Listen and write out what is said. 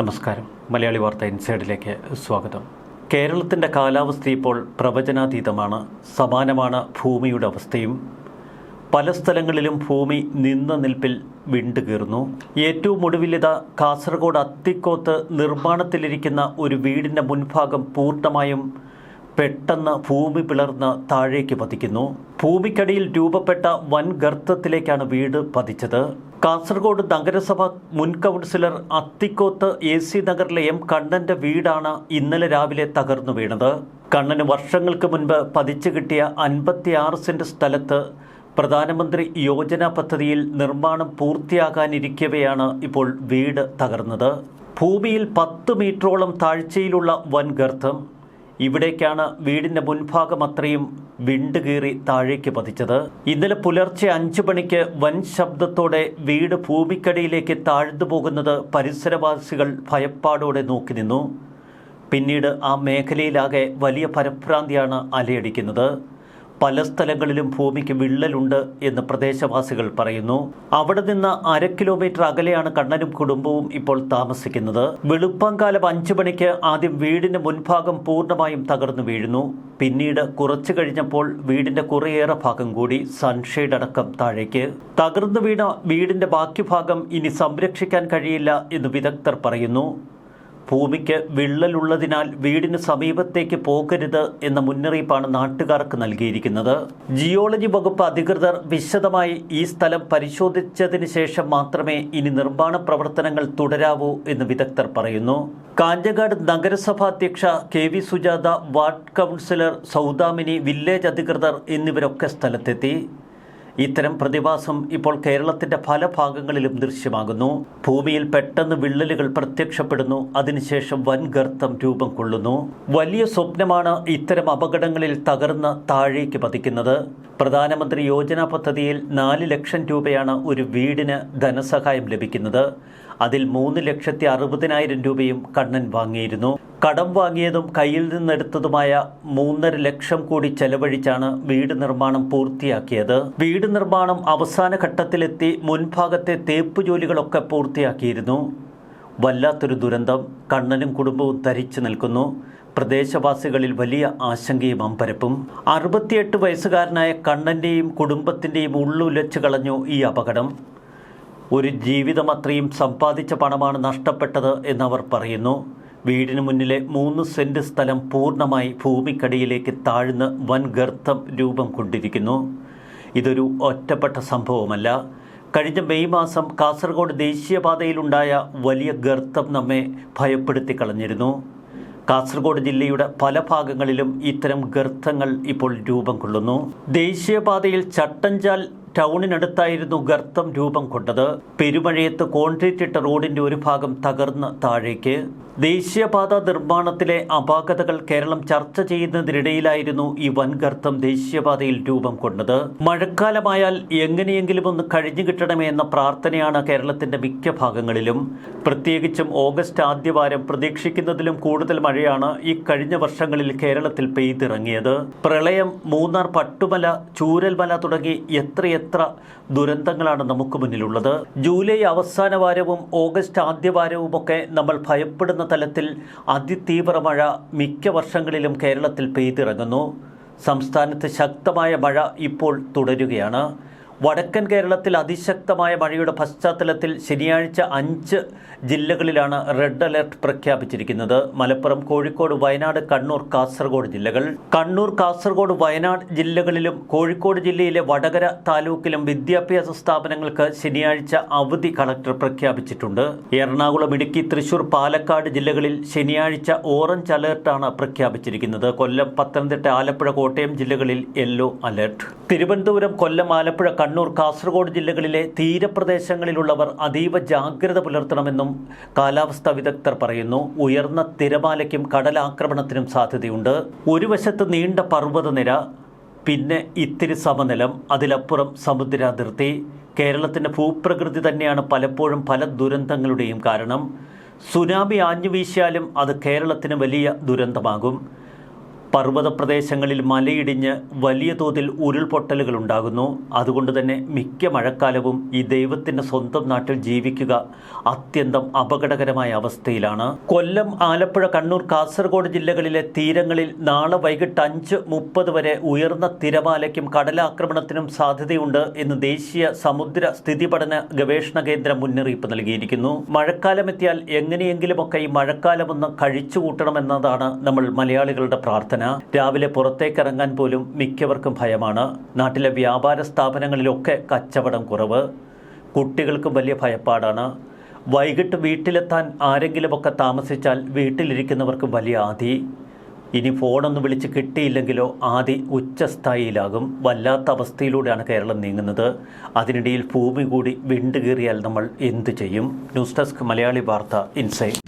നമസ്കാരം. മലയാളി വാർത്ത ഇൻസൈഡിലേക്ക് സ്വാഗതം. കേരളത്തിന്റെ കാലാവസ്ഥ ഇപ്പോൾ പ്രവചനാതീതമാണ്. സമാനമാണ് ഭൂമിയുടെ അവസ്ഥയും. പല സ്ഥലങ്ങളിലും ഭൂമി നിന്ന നിൽപ്പിൽ വിണ്ടുകീർന്നു ഏറ്റവും ഒടുവിലിത കാസർഗോഡ് അത്തിക്കോത്ത് നിർമ്മാണത്തിലിരിക്കുന്ന ഒരു വീടിന്റെ മുൻഭാഗം പൂർണമായും പെട്ടെന്ന് ഭൂമി പിളർന്ന് താഴേക്ക് പതിക്കുന്നു. ഭൂമിക്കടിയിൽ രൂപപ്പെട്ട വൻ ഗർത്തത്തിലേക്കാണ് വീട് പതിച്ചത്. കാസർഗോഡ് നഗരസഭ മുൻ കൗൺസിലർ അത്തിക്കോത്ത് എ സി നഗറിലെ എം കണ്ണന്റെ വീടാണ് ഇന്നലെ രാവിലെ തകർന്നു വീണത്. കണ്ണന് വർഷങ്ങൾക്ക് മുൻപ് പതിച്ചു കിട്ടിയ അൻപത്തിയാറ് സെന്റ് സ്ഥലത്ത് പ്രധാനമന്ത്രി യോജന പദ്ധതിയിൽ നിർമ്മാണം പൂർത്തിയാകാനിരിക്കവെയാണ് ഇപ്പോൾ വീട് തകർന്നത്. ഭൂമിയിൽ പത്ത് മീറ്ററോളം താഴ്ചയിലുള്ള വൻ ഗർത്തം ഇവിടേക്കാണ് വീടിന്റെ മുൻഭാഗം അത്രയും വിണ്ടുകീറി താഴേക്ക് പതിച്ചത്. ഇന്നലെ പുലർച്ചെ അഞ്ചു മണിക്ക് വൻ ശബ്ദത്തോടെ വീട് ഭൂമിക്കടിയിലേക്ക് താഴ്ന്നു പോകുന്നത് പരിസരവാസികൾ ഭയപ്പാടോടെ നോക്കി നിന്നു. പിന്നീട് ആ മേഖലയിലാകെ വലിയ പരഭ്രാന്തിയാണ് അലയടിക്കുന്നത്. പല സ്ഥലങ്ങളിലും ഭൂമിക്ക് വിള്ളലുണ്ട് എന്ന് പ്രദേശവാസികൾ പറയുന്നു. അവിടെ നിന്ന് അര കിലോമീറ്റർ അകലെയാണ് കണ്ണനും കുടുംബവും ഇപ്പോൾ താമസിക്കുന്നത്. വെളുപ്പാങ്കാലം അഞ്ചു മണിക്ക് ആദ്യം വീടിന്റെ മുൻഭാഗം പൂർണമായും തകർന്നു വീഴുന്നു. പിന്നീട് കുറച്ചു കഴിഞ്ഞപ്പോൾ വീടിന്റെ കുറേയേറെ ഭാഗം കൂടി സൺഷെയ്ഡ് അടക്കം താഴേക്ക്. തകർന്നു വീണ വീടിന്റെ ബാക്കി ഭാഗം ഇനി സംരക്ഷിക്കാൻ കഴിയില്ല എന്ന് വിദഗ്ധർ പറയുന്നു. ഭൂമിക്ക് വിള്ളലുള്ളതിനാൽ വീടിന് സമീപത്തേക്ക് പോകരുത് എന്ന മുന്നറിയിപ്പാണ് നാട്ടുകാർക്ക് നൽകിയിരിക്കുന്നത്. ജിയോളജി വകുപ്പ് അധികൃതർ വിശദമായി ഈ സ്ഥലം പരിശോധിച്ചതിന് ശേഷം മാത്രമേ ഇനി നിർമ്മാണ പ്രവർത്തനങ്ങൾ തുടരാവൂ എന്ന് വിദഗ്ധർ പറയുന്നു. കാഞ്ഞങ്ങാട് നഗരസഭാ അധ്യക്ഷ K V Sujatha ward councillor Saudamini village അധികൃതർ എന്നിവരൊക്കെ സ്ഥലത്തെത്തി. ഇത്തരം പ്രതിഭാസം ഇപ്പോൾ കേരളത്തിന്റെ പല ഭാഗങ്ങളിലും ദൃശ്യമാകുന്നു. ഭൂമിയിൽ പെട്ടെന്ന് വിള്ളലുകൾ പ്രത്യക്ഷപ്പെടുന്നു. അതിനുശേഷം വൻ ഗർത്തം രൂപം കൊള്ളുന്നു. വലിയ സ്വപ്നമാണ് ഇത്തരം അപകടങ്ങളിൽ തകർന്ന് താഴേക്ക് പതിക്കുന്നത്. പ്രധാനമന്ത്രി യോജന പദ്ധതിയിൽ നാല് ലക്ഷം രൂപയാണ് ഒരു വീടിന് ധനസഹായം ലഭിക്കുന്നത്. അതിൽ മൂന്ന് ലക്ഷത്തി അറുപതിനായിരം രൂപയും കണ്ണൻ വാങ്ങിയിരുന്നു. കടം വാങ്ങിയതും കയ്യിൽ നിന്നെടുത്തതുമായ മൂന്നര ലക്ഷം കൂടി ചെലവഴിച്ചാണ് വീട് നിർമ്മാണം പൂർത്തിയാക്കിയത്. വീട് നിർമ്മാണം അവസാന ഘട്ടത്തിലെത്തി മുൻഭാഗത്തെ തേപ്പ് ജോലികളൊക്കെ പൂർത്തിയാക്കിയിരുന്നു. വല്ലാത്തൊരു ദുരന്തം. കണ്ണനും കുടുംബവും തരിച്ചു നിൽക്കുന്നു. പ്രദേശവാസികളിൽ വലിയ ആശങ്കയും അമ്പരപ്പും. അറുപത്തിയെട്ട് വയസ്സുകാരനായ കണ്ണന്റെയും കുടുംബത്തിന്റെയും ഉള്ളുലച്ച് കളഞ്ഞു ഈ അപകടം. ഒരു ജീവിതം അത്രയും സമ്പാദിച്ച പണമാണ് നഷ്ടപ്പെട്ടത് എന്നവർ പറയുന്നു. വീടിന് മുന്നിലെ മൂന്ന് സെന്റ് സ്ഥലം പൂർണമായി ഭൂമിക്കടിയിലേക്ക് താഴ്ന്ന് വൻ ഗർത്തം രൂപം കൊണ്ടിരിക്കുന്നു. ഇതൊരു ഒറ്റപ്പെട്ട സംഭവമല്ല. കഴിഞ്ഞ മെയ് മാസം കാസർഗോഡ് ദേശീയപാതയിലുണ്ടായ വലിയ ഗർത്തം നമ്മെ ഭയപ്പെടുത്തി കളഞ്ഞിരുന്നു. കാസർഗോഡ് ജില്ലയുടെ പല ഭാഗങ്ങളിലും ഇത്തരം ഗർത്തങ്ങൾ ഇപ്പോൾ രൂപം കൊള്ളുന്നു. ദേശീയപാതയിൽ ചട്ടഞ്ചാൽ ടൗണിനടുത്തായിരുന്നു ഗർത്തം രൂപം കൊണ്ടത്. പെരുമഴയത്ത് കോൺക്രീറ്റ് ഇട്ട റോഡിന്റെ ഒരു ഭാഗം തകർന്ന് താഴേക്ക്. ദേശീയപാത നിർമ്മാണത്തിലെ അപാകതകൾ കേരളം ചർച്ച ചെയ്യുന്നതിനിടയിലായിരുന്നു ഈ വൻഗർത്തം ദേശീയപാതയിൽ രൂപം കൊണ്ടത്. മഴക്കാലമായാൽ എങ്ങനെയെങ്കിലും ഒന്ന് കഴിഞ്ഞു കിട്ടണമേ എന്ന പ്രാർത്ഥനയാണ് കേരളത്തിന്റെ മിക്ക ഭാഗങ്ങളിലും. പ്രത്യേകിച്ചും ഓഗസ്റ്റ് ആദ്യവാരം പ്രതീക്ഷിക്കുന്നതിലും കൂടുതൽ മഴയാണ് ഈ കഴിഞ്ഞ വർഷങ്ങളിൽ കേരളത്തിൽ പെയ്തിറങ്ങിയത്. പ്രളയം മൂന്നാർ പട്ടുമല ചൂരൽമല തുടങ്ങി എത്രയെത്ര ദുരന്തങ്ങളാണ് നമുക്ക് മുന്നിലുള്ളത്? ജൂലൈ അവസാന വാരവും ഓഗസ്റ്റ് ആദ്യ വാരവുമൊക്കെ നമ്മൾ ഭയപ്പെടുന്ന തലത്തിൽ അതിതീവ്ര മഴ മിക്ക വർഷങ്ങളിലും കേരളത്തിൽ പെയ്തിറങ്ങുന്നു. സംസ്ഥാനത്ത് ശക്തമായ മഴ ഇപ്പോൾ തുടരുകയാണ്. വടക്കൻ കേരളത്തിൽ അതിശക്തമായ മഴയുടെ പശ്ചാത്തലത്തിൽ ശനിയാഴ്ച അഞ്ച് ജില്ലകളിലാണ് റെഡ് അലർട്ട് പ്രഖ്യാപിച്ചിരിക്കുന്നത്. മലപ്പുറം കോഴിക്കോട് വയനാട് കണ്ണൂർ കാസർഗോഡ് ജില്ലകൾ. കണ്ണൂർ കാസർഗോഡ് വയനാട് ജില്ലകളിലും കോഴിക്കോട് ജില്ലയിലെ വടകര താലൂക്കിലും വിദ്യാഭ്യാസ സ്ഥാപനങ്ങൾക്ക് ശനിയാഴ്ച അവധി കളക്ടർ പ്രഖ്യാപിച്ചിട്ടുണ്ട്. എറണാകുളം ഇടുക്കി തൃശൂർ പാലക്കാട് ജില്ലകളിൽ ശനിയാഴ്ച ഓറഞ്ച് അലർട്ടാണ് പ്രഖ്യാപിച്ചിരിക്കുന്നത്. കൊല്ലം പത്തനംതിട്ട ആലപ്പുഴ കോട്ടയം ജില്ലകളിൽ യെല്ലോ അലർട്ട്. തിരുവനന്തപുരം കൊല്ലം ആലപ്പുഴ കണ്ണൂർ കാസർഗോഡ് ജില്ലകളിലെ തീരപ്രദേശങ്ങളിലുള്ളവർ അതീവ ജാഗ്രത പുലർത്തണമെന്നും കാലാവസ്ഥാ വിദഗ്ധർ പറയുന്നു. ഉയർന്ന തിരമാലയ്ക്കും കടലാക്രമണത്തിനും സാധ്യതയുണ്ട്. ഒരു വശത്ത് നീണ്ട പർവതനിര പിന്നെ ഇത്തിരി സമനിലം അതിലപ്പുറം സമുദ്രാതിർത്തി. കേരളത്തിന്റെ ഭൂപ്രകൃതി തന്നെയാണ് പലപ്പോഴും പല ദുരന്തങ്ങളുടെയും കാരണം. സുനാമി ആഞ്ഞു വീശിയാലും അത് കേരളത്തിന് വലിയ ദുരന്തമാകും. പർവത പ്രദേശങ്ങളിൽ മലയിടിഞ്ഞ് വലിയ തോതിൽ ഉരുൾപൊട്ടലുകൾ ഉണ്ടാകുന്നു അതുകൊണ്ട് തന്നെ മിക്ക മഴക്കാലവും ഈ ദൈവത്തിന്റെ സ്വന്തം നാട്ടിൽ ജീവിക്കുക അത്യന്തം അപകടകരമായ അവസ്ഥയിലാണ്. കൊല്ലം ആലപ്പുഴ കണ്ണൂർ കാസർഗോഡ് ജില്ലകളിലെ തീരങ്ങളിൽ നാളെ വൈകിട്ട് അഞ്ച് മുപ്പത് വരെ ഉയർന്ന തിരമാലയ്ക്കും കടലാക്രമണത്തിനും സാധ്യതയുണ്ട് എന്ന് ദേശീയ സമുദ്ര സ്ഥിതി പഠന ഗവേഷണ കേന്ദ്രം മുന്നറിയിപ്പ് നൽകിയിരിക്കുന്നു. മഴക്കാലമെത്തിയാൽ എങ്ങനെയെങ്കിലുമൊക്കെ ഈ മഴക്കാലമൊന്ന് കഴിച്ചുകൂട്ടണമെന്നതാണ് നമ്മൾ മലയാളികളുടെ പ്രാർത്ഥന. രാവിലെ പുറത്തേക്കിറങ്ങാൻ പോലും മിക്കവർക്കും ഭയമാണ്. നാട്ടിലെ വ്യാപാര സ്ഥാപനങ്ങളിലൊക്കെ കച്ചവടം കുറവ്. കുട്ടികൾക്കും വലിയ ഭയപ്പാടാണ്. വൈകിട്ട് വീട്ടിലെത്താൻ ആരെങ്കിലുമൊക്കെ താമസിച്ചാൽ വീട്ടിലിരിക്കുന്നവർക്ക് വലിയ ആധി ഇനി ഫോണൊന്ന് വിളിച്ച് കിട്ടിയില്ലെങ്കിലോ ആദി ഉച്ചസ്ഥായിയിലാകും. വല്ലാത്ത അവസ്ഥയിലൂടെയാണ് കേരളം നീങ്ങുന്നത്. അതിനിടയിൽ ഭൂമി കൂടി വിണ്ടുകീറിയാൽ നമ്മൾ എന്തു ചെയ്യും? ന്യൂസ് ഡെസ്ക് മലയാളി വാർത്ത ഇൻസൈറ്റ്